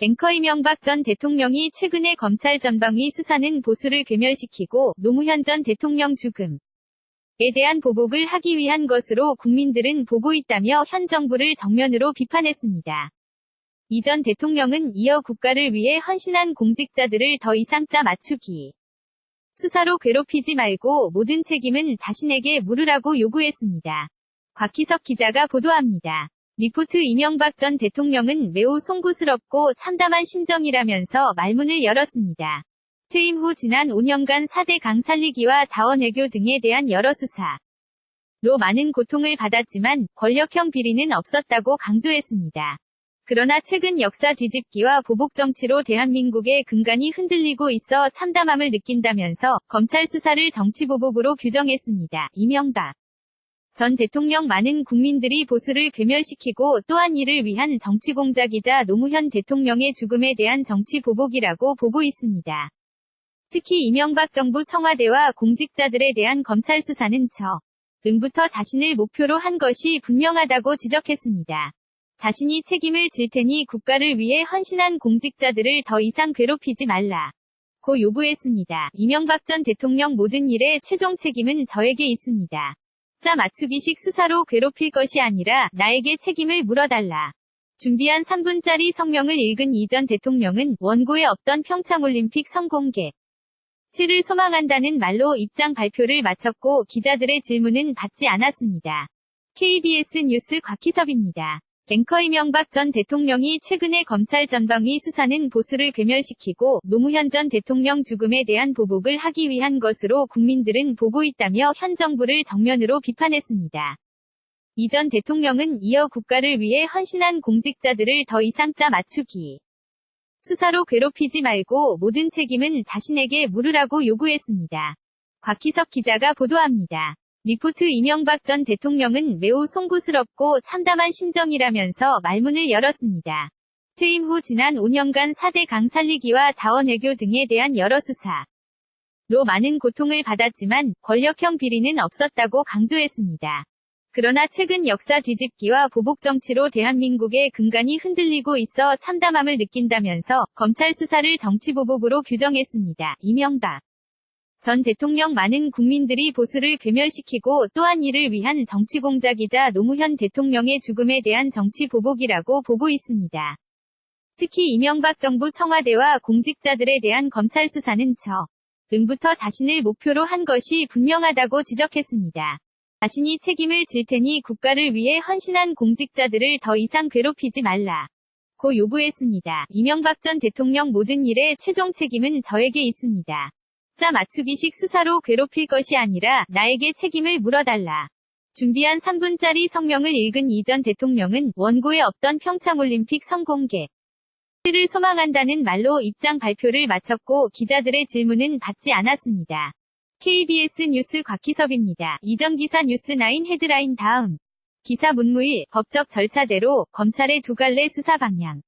앵커 이명박 전 대통령이 최근에 검찰 전방위 수사는 보수를 괴멸시키고 노무현 전 대통령 죽음에 대한 보복을 하기 위한 것으로 국민들은 보고 있다며 현 정부를 정면으로 비판했습니다. 이 전 대통령은 이어 국가를 위해 헌신한 공직자들을 더 이상 짜 맞추기. 수사로 괴롭히지 말고 모든 책임은 자신에게 물으라고 요구했습니다. 곽희석 기자가 보도합니다. 리포트 이명박 전 대통령은 매우 송구스럽고 참담한 심정이라면서 말문을 열었습니다. 퇴임 후 지난 5년간 4대 강 살리기와 자원외교 등에 대한 여러 수사로 많은 고통을 받았지만 권력형 비리는 없었다고 강조했습니다. 그러나 최근 역사 뒤집기와 보복 정치로 대한민국의 근간이 흔들리고 있어 참담함을 느낀다면서 검찰 수사를 정치 보복으로 규정했습니다. 이명박 전 대통령 많은 국민들이 보수를 괴멸시키고 또한 이를 위한 정치 공작이자 노무현 대통령의 죽음에 대한 정치 보복이라고 보고 있습니다. 특히 이명박 정부 청와대와 공직자들에 대한 검찰 수사는 저 음부터 자신을 목표로 한 것이 분명하다고 지적했습니다. 자신이 책임을 질 테니 국가를 위해 헌신한 공직자들을 더 이상 괴롭히지 말라. 고 요구했습니다. 이명박 전 대통령 모든 일에 최종 책임은 저에게 있습니다. 짜 맞추기식 수사로 괴롭힐 것이 아니라 나에게 책임을 물어달라. 준비한 3분짜리 성명을 읽은 이전 대통령은 원고에 없던 평창올림픽 성공개. 치를 소망한다는 말로 입장 발표를 마쳤고 기자들의 질문은 받지 않았습니다. KBS 뉴스 곽희섭입니다. 앵커 이명박 전 대통령이 최근에 검찰 전방위 수사는 보수를 괴멸시키고 노무현 전 대통령 죽음에 대한 보복을 하기 위한 것으로 국민들은 보고 있다며 현 정부를 정면으로 비판했습니다. 이 전 대통령은 이어 국가를 위해 헌신한 공직자들을 더 이상 짜 맞추기. 수사로 괴롭히지 말고 모든 책임은 자신에게 물으라고 요구했습니다. 곽희석 기자가 보도합니다. 리포트 이명박 전 대통령은 매우 송구스럽고 참담한 심정이라면서 말문을 열었습니다. 퇴임 후 지난 5년간 4대 강 살리기와 자원외교 등에 대한 여러 수사로 많은 고통을 받았지만 권력형 비리는 없었다고 강조했습니다. 그러나 최근 역사 뒤집기와 보복 정치로 대한민국의 근간이 흔들리고 있어 참담함을 느낀다면서 검찰 수사를 정치 보복으로 규정했습니다. 이명박 전 대통령 많은 국민들이 보수를 괴멸시키고 또한 이를 위한 정치 공작이자 노무현 대통령의 죽음에 대한 정치 보복이라고 보고 있습니다. 특히 이명박 정부 청와대와 공직자들에 대한 검찰 수사는 저 음부터 자신을 목표로 한 것이 분명하다고 지적했습니다. 자신이 책임을 질 테니 국가를 위해 헌신한 공직자들을 더 이상 괴롭히지 말라. 고 요구했습니다. 이명박 전 대통령 모든 일에 최종 책임은 저에게 있습니다. 짜 맞추기식 수사로 괴롭힐 것이 아니라 나에게 책임을 물어달라. 준비한 3분짜리 성명을 읽은 이전 대통령은 원고에 없던 평창올림픽 성공개. 를 소망한다는 말로 입장 발표를 마쳤고 기자들의 질문은 받지 않았습니다. KBS 뉴스 곽희섭입니다. 이전 기사 뉴스9 헤드라인 다음. 기사 문무일, 법적 절차대로 검찰의 두 갈래 수사 방향.